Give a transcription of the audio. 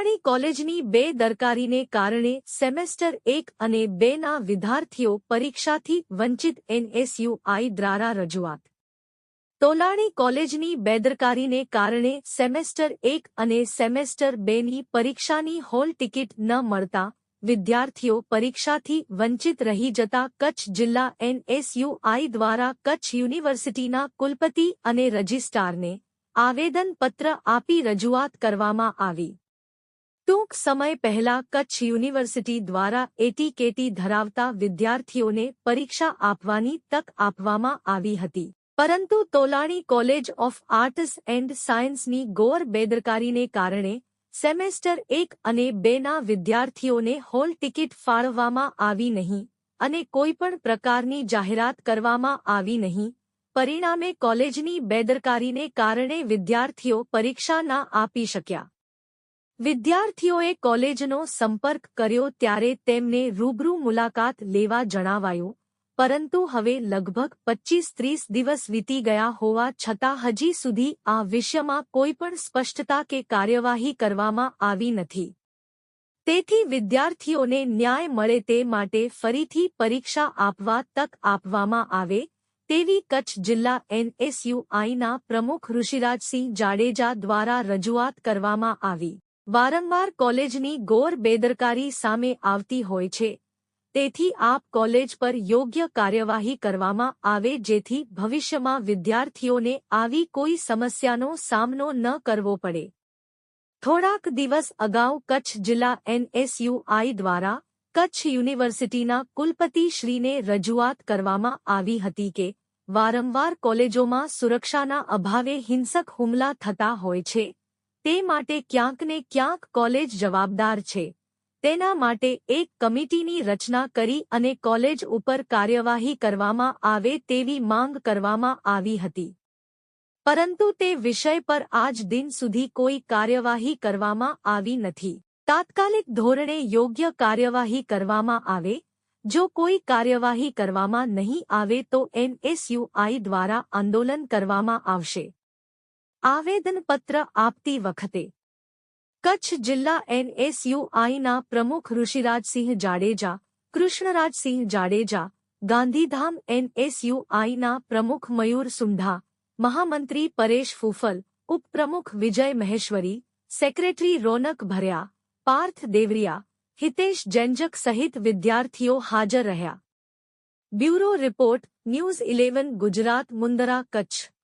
તોલાણી કોલેજની બે દરકારીને કારણે સેમેસ્ટર એક અને બેના વિદ્યાર્થીઓ પરીક્ષાથી વંચિત એનએસયુઆઈ દ્વારા રજૂઆત. તોલાણી કોલેજની બેદરકારીને કારણે સેમેસ્ટર એક અને સેમેસ્ટર બેની પરીક્ષાની હોલ ટિકિટ ન મળતા વિદ્યાર્થીઓ પરીક્ષાથી વંચિત રહી જતા કચ્છ જિલ્લા એનએસયુઆઈ દ્વારા કચ્છ યુનિવર્સિટીના કુલપતિ અને રજિસ્ટ્રારને આવેદનપત્ર આપી રજૂઆત કરવામાં આવી. ટૂંક સમય પહેલા કચ્છ યુનિવર્સિટી દ્વારા એટીકેટી ધરાવતા વિદ્યાર્થીઓને પરીક્ષા આપવાની તક આપવામાં આવી હતી. પરંતુ Tolani college of arts and સાયન્સની ગોર બેદરકારીને કારણે સેમેસ્ટર એક અને બેના વિદ્યાર્થીઓને હોલ ટિકિટ ફાળવવામાં આવી નહીં અને કોઈપણ પ્રકારની જાહેરાત કરવામાં આવી નહીં. પરિણામે કોલેજની બેદરકારીને કારણે વિદ્યાર્થીઓ પરીક્ષા ના આપી શક્યા. વિદ્યાર્થીઓએ કોલેજનો સંપર્ક કર્યો ત્યારે તેમને રૂબરૂ મુલાકાત લેવા જણાવાયું, પરંતુ હવે લગભગ પચ્ચીસ ત્રીસ દિવસ વીતી ગયા હોવા છતાં હજી સુધી આ વિષયમાં કોઈપણ સ્પષ્ટતા કે કાર્યવાહી કરવામાં આવી નથી. તેથી વિદ્યાર્થીઓને ન્યાય મળે તે માટે ફરીથી પરીક્ષા આપવા તક આપવામાં આવે, તેવી કચ્છ જિલ્લા એનએસયુઆઈના પ્રમુખ ઋષિરાજસિંહ જાડેજા દ્વારા રજૂઆત કરવામાં આવી. વારંવાર કોલેજની ગોર બેદરકારી સામે આવતી હોય છે. તેથી આપ કોલેજ પર યોગ્ય કાર્યવાહી કરવામાં આવે જેથી ભવિષ્યમાં વિદ્યાર્થીઓને આવી કોઈ સમસ્યાનો સામનો ન કરવો પડે. થોડાક દિવસ અગાઉ કચ્છ જિલ્લા એનએસયુઆઈ દ્વારા કચ્છ યુનિવર્સિટીના કુલપતિશ્રીને રજૂઆત કરવામાં આવી હતી કે વારંવાર કોલેજોમાં સુરક્ષાના અભાવે હિંસક હુમલા થતા હોય છે. તે માટે ક્યાંક ને ક્યાંક કોલેજ જવાબદાર છે. તેના માટે એક કમિટીની રચના કરી અને કોલેજ ઉપર કાર્યવાહી કરવામાં આવે તેવી માંગ કરવામાં આવી હતી. પરંતુ તે વિષય પર આજ દિન સુધી કોઈ કાર્યવાહી કરવામાં આવી નથી. તાત્કાલિક ધોરણે યોગ્ય કાર્યવાહી કરવામાં આવે. જો કોઈ કાર્યવાહી કરવામાં નહીં આવે તો એનએસયુઆઈ દ્વારા આંદોલન કરવામાં આવશે. આવેદનપત્ર આપતી વખતે કચ્છ જિલ્લા એનએસયુઆઈના પ્રમુખ ઋષિરાજસિંહ જાડેજા, કૃષ્ણરાજસિંહ જાડેજા, ગાંધીધામ એનએસયુઆઈના પ્રમુખ મયુર સુંઢા, મહામંત્રી પરેશ ફૂફલ, ઉપપ્રમુખ વિજય મહેશ્વરી, સેક્રેટરી રોનક ભર્યા, પાર્થ દેવરિયા, હિતેશ જંજક સહિત વિદ્યાર્થીઓ હાજર રહ્યા. Bureau report, news eleven, Gujarat, Mundra, Kutch.